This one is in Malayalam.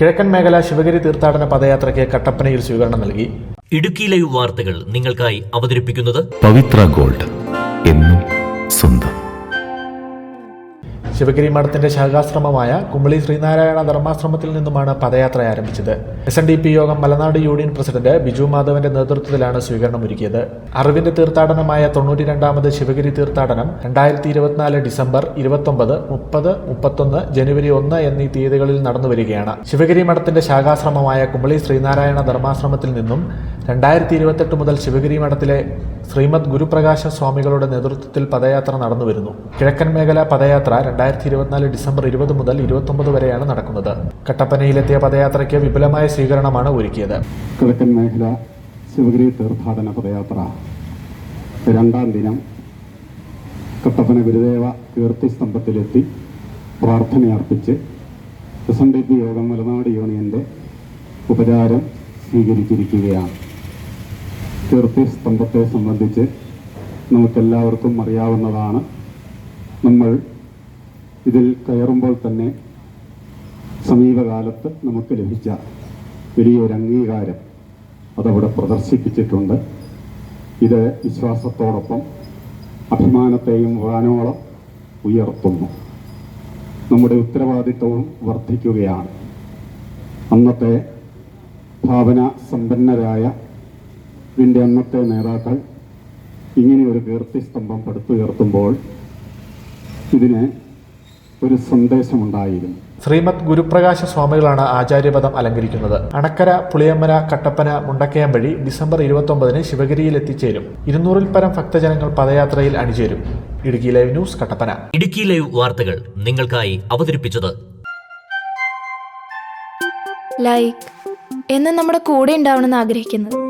കിഴക്കൻ മേഖല ശിവഗിരി തീർത്ഥാടന പദയാത്രയ്ക്ക് കട്ടപ്പനയിൽ സ്വീകരണം നൽകി. ഇടുക്കി ലൈവ് വാർത്തകൾ നിങ്ങൾക്കായി അവതരിപ്പിക്കുന്നത് പവിത്ര ഗോൾഡ് എന്നും ശിവഗിരി മഠത്തിന്റെ ശാഖാശ്രമമായ കുമ്പളി ശ്രീനാരായണ ധർമാശ്രമത്തിൽ നിന്നുമാണ് പദയാത്ര ആരംഭിച്ചത്. എസ് എൻ ഡി പി യോഗം മലനാട് യൂണിയൻ പ്രസിഡന്റ് ബിജു മാധവന്റെ നേതൃത്വത്തിലാണ് സ്വീകരണം ഒരുക്കിയത് അറിവിന്റെ തീർത്ഥാടനമായ തൊണ്ണൂറ്റി രണ്ടാമത് ശിവഗിരി തീർത്ഥാടനം രണ്ടായിരത്തി ഇരുപത്തിനാല് ഡിസംബർ ഇരുപത്തൊമ്പത് മുപ്പത് മുപ്പത്തൊന്ന് ജനുവരി ഒന്ന് എന്നീ തീയതികളിൽ നടന്നു വരികയാണ് ശിവഗിരി മഠത്തിന്റെ ശാഖാശ്രമമായ കുമ്പളി ശ്രീനാരായണ ധർമാശ്രമത്തിൽ നിന്നും രണ്ടായിരത്തി ഇരുപത്തെട്ട് മുതൽ ശിവഗിരി മഠത്തിലെ ശ്രീമദ് ഗുരുപ്രകാശ സ്വാമികളുടെ നേതൃത്വത്തിൽ പദയാത്ര നടന്നു വരുന്നു. കിഴക്കൻ മേഖല പദയാത്ര രണ്ടായിരത്തി ഇരുപത്തിനാല് ഡിസംബർ ഇരുപത് മുതൽ ഇരുപത്തൊമ്പത് വരെയാണ് നടക്കുന്നത്. കട്ടപ്പനയിലെത്തിയ പദയാത്രയ്ക്ക് വിപുലമായ സ്വീകരണമാണ് ഒരുക്കിയത്. കിഴക്കൻ മേഖല ശിവഗിരി തീർത്ഥാടന പദയാത്ര. രണ്ടാം ദിനം കട്ടപ്പന ഗുരുദേവ കീർത്തിസ്തംഭത്തിലെത്തി പ്രാർത്ഥനയർപ്പിച്ച് യോഗം മലനാട് യൂണിയന്റെ ഉപചാരം സ്വീകരിച്ചിരിക്കുകയാണ്. കീർത്തിസ്തംഭത്തെ സംബന്ധിച്ച് നമുക്കെല്ലാവർക്കും അറിയാവുന്നതാണ്. നമ്മൾ ഇതിൽ കയറുമ്പോൾ തന്നെ സമീപകാലത്ത് നമുക്ക് ലഭിച്ച വലിയൊരു അംഗീകാരം അതവിടെ പ്രദർശിപ്പിച്ചിട്ടുണ്ട്. ഇത് വിശ്വാസത്തോടൊപ്പം അഭിമാനത്തെയും വാനോളം ഉയർത്തുന്നു. നമ്മുടെ ഉത്തരവാദിത്വവും വർദ്ധിക്കുകയാണ്. അന്നത്തെ ഭാവന സമ്പന്നരായ ഇതിന്റെ അന്നത്തെ നേതാക്കൾ ഇങ്ങനെ ഒരു കീർത്തിസ്തംഭം പടുത്തുയർത്തുമ്പോൾ ഇതിന് ഒരു സന്ദേശമുണ്ടായിരുന്നു. ശ്രീമദ് ഗുരുപ്രകാശ സ്വാമികളാണ് ആചാര്യപദം അലങ്കരിക്കുന്നത്. അണക്കര പുളിയമ്മര കട്ടപ്പന മുണ്ടക്കയം വഴി ഡിസംബർ ഇരുപത്തൊമ്പതിന് ശിവഗിരിയിൽ എത്തിച്ചേരും ഇരുന്നൂറിൽ പരം ഭക്തജനങ്ങൾ പദയാത്രയിൽ അണിചേരും. Idukki live news Kattappana. Idukki live വാർത്തകൾ നിങ്ങൾക്കായി അവതരിപ്പിച്ചത് ലൈക്ക്. എന്ന് നമ്മുടെ കൂടെ ഉണ്ടാവണമെന്ന് ആഗ്രഹിക്കുന്നത്.